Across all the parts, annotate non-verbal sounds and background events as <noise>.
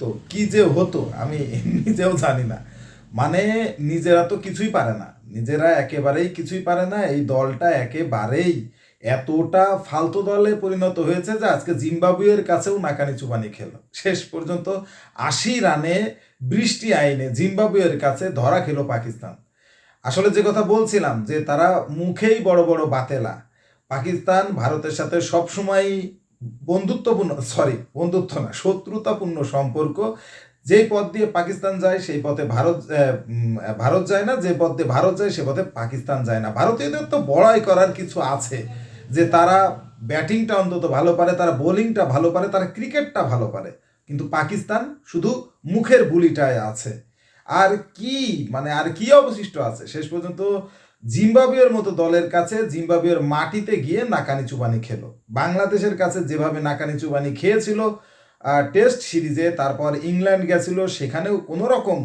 তো কি যে হতো, আমি <laughs> নিজেও জানি না। মানে নিজেরা তো কিছুই পারে না। নিজেরা একেবারেই কিছুই পারে না। এই দলটা একেবারেই এতটা ফালতু দলে পরিণত হয়েছে যে আজকে জিম্বাবুয়ের কাছেও নাকানি চুবানি খেলো। শেষ পর্যন্ত আশি রানে বৃষ্টি আইনে জিম্বাবুয়ের কাছে ধরা খেলো পাকিস্তান। আসলে যে কথা বলছিলাম যে তারা মুখেই বড় বড় বাতেলা। পাকিস্তান ভারতের সাথে সবসময় বন্ধুত্বপূর্ণ সরি বন্ধুত্ব না, শত্রুতাপূর্ণ সম্পর্ক। যেই পথ দিয়ে পাকিস্তান যায়, সেই পথে ভারত ভারত যায় না, যে পথ দিয়ে ভারত যায়, সে পথে পাকিস্তান যায় না। ভারতীয়দের তো বড়াই করার কিছু আছে, যে তারা ব্যাটিংটা অন্তত ভালো পারে, তারা বোলিংটা ভালো পারে, তারা ক্রিকেটটা ভালো পারে। কিন্তু পাকিস্তান শুধু মুখের বুলিটায় আছে। আর কি মানে আর কি অবশিষ্ট আছে? শেষ পর্যন্ত জিম্বাবুয়ের মতো দলের কাছে জিম্বাবুয়ের মাটিতে গিয়ে নাকানি চুবানি খেলো। বাংলাদেশের কাছে যেভাবে নাকানি চুবানি খেয়েছিল টেস্ট সিরিজে, তারপর ইংল্যান্ড গেছিল, সেখানেও কোনো রকম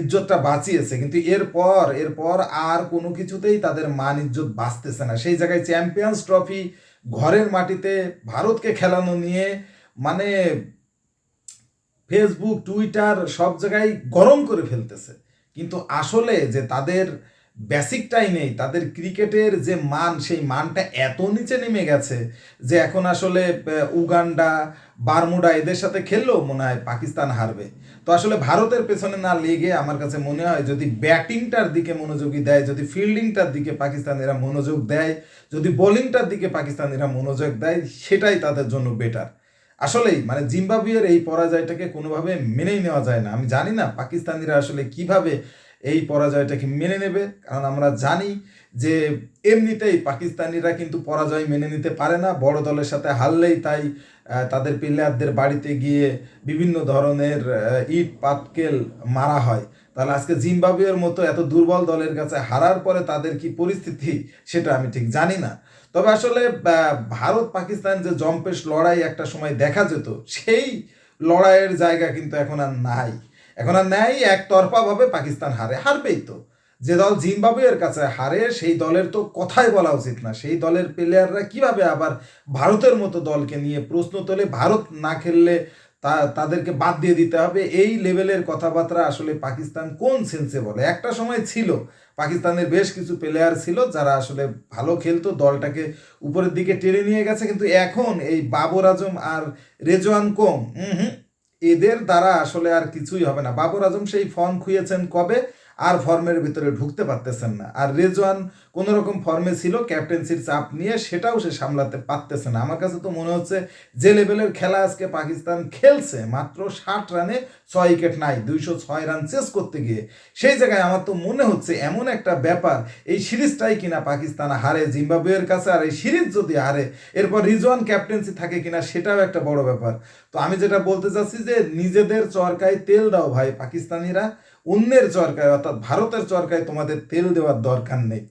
ইজ্জতটা বাঁচিয়েছে। কিন্তু এরপর এরপর আর কোনো কিছুতেই তাদের মান ইজ্জত বাঁচতেছে না। সেই জায়গায় চ্যাম্পিয়ন্স ট্রফি ঘরের মাটিতে ভারতকে খেলানো নিয়ে মানে ফেসবুক টুইটার সব জায়গায় গরম করে ফেলতেছে। কিন্তু আসলে যে তাদের বেসিকটাই নেই, তাদের ক্রিকেটের যে মান, সেই মানটা এত নিচে নেমে গেছে যে এখন আসলে উগান্ডা, বারমুডা এদের সাথে খেললেও মনে হয় পাকিস্তান হারবে। তো আসলে ভারতের পেছনে না লেগে আমার কাছে মনে হয় যদি ব্যাটিংটার দিকে মনোযোগী দেয়, যদি ফিল্ডিংটার দিকে পাকিস্তানিরা মনোযোগ দেয়, যদি বোলিংটার দিকে পাকিস্তানিরা মনোযোগ দেয়, সেটাই তাদের জন্য বেটার আসলেই মানে জিম্বাবুয়ের এই পরাজয়টাকে কোনোভাবে মেনেই নেওয়া যায় না। আমি জানি না পাকিস্তানিরা আসলে কীভাবে এই পরাজয়টাকে মেনে নেবে। কারণ আমরা জানি যে এমনিতেই পাকিস্তানিরা কিন্তু পরাজয় মেনে নিতে পারে না। বড় দলের সাথে হারলেই তাই তাদের প্লেয়ারদের বাড়িতে গিয়ে বিভিন্ন ধরনের ইট, পাটকেল মারা হয়। তাহলে আজকে জিম্বাবুয়ের মতো এত দুর্বল দলের কাছে হারার পরে তাদের কি পরিস্থিতি, সেটা আমি ঠিক জানি না। তবে আসলে ভারত পাকিস্তান যে জম্পেশ লড়াই একটা সময় দেখা যেত, সেই লড়াইয়ের জায়গা কিন্তু এখন আর নাই। এখন আর নেই একতরফাভাবে পাকিস্তান হারে, হারবেই তো। যে দল জিম্বাবুয়ের কাছে হারে, সেই দলের তো কথাই বলা উচিত না। সেই দলের প্লেয়াররা কীভাবে আবার ভারতের মতো দলকে নিয়ে প্রশ্ন তোলে, ভারত না খেললে তা, তাদেরকে বাদ দিয়ে দিতে হবে? এই লেভেলের কথাবার্তা আসলে পাকিস্তান কোন সেন্সে বলে? একটা সময় ছিল, পাকিস্তানের বেশ কিছু প্লেয়ার ছিল যারা আসলে ভালো খেলতো, দলটাকে উপরের দিকে টেনে নিয়ে গেছে, কিন্তু এখন এই বাবর আজম আর রেজওয়ান কোম হুম এদের দ্বারা আসলে আর কিছুই হবে না। বাবর আজম সেই ফর্ম খুঁয়েছেন কবে? আর ফর্মের ভিতরে ঢুকতে পারতেছেন না। আর রেজওয়ান কোনো রকম ফর্মে ছিল, ক্যাপ্টেন্সির চাপ নিয়ে সেটাও সে সামলাতে পারতেছে না। আমার কাছে তো মনে হচ্ছে যে লেভেলের খেলা আজকে পাকিস্তান খেলছে, মাত্র ষাট রানে ছয় উইকেট নাই, দুইশো ছয় রান চেস করতে গিয়ে। সেই জায়গায় আমার তো মনে হচ্ছে এমন একটা ব্যাপার, এই সিরিজটাই কিনা পাকিস্তান হারে, জিম্বাবুয়ের কাছে আর এই সিরিজ যদি হারে, এরপর রিজওয়ান ক্যাপ্টেন্সি থাকে কিনা সেটাও একটা বড় ব্যাপার। তো আমি যেটা বলতে চাচ্ছি যে নিজেদের চরকায় তেল দাও ভাই, পাকিস্তানিরা অন্যের চরকায় অর্থাৎ ভারতের চরকায় তোমাদের তেল দেওয়ার দরকার নেই।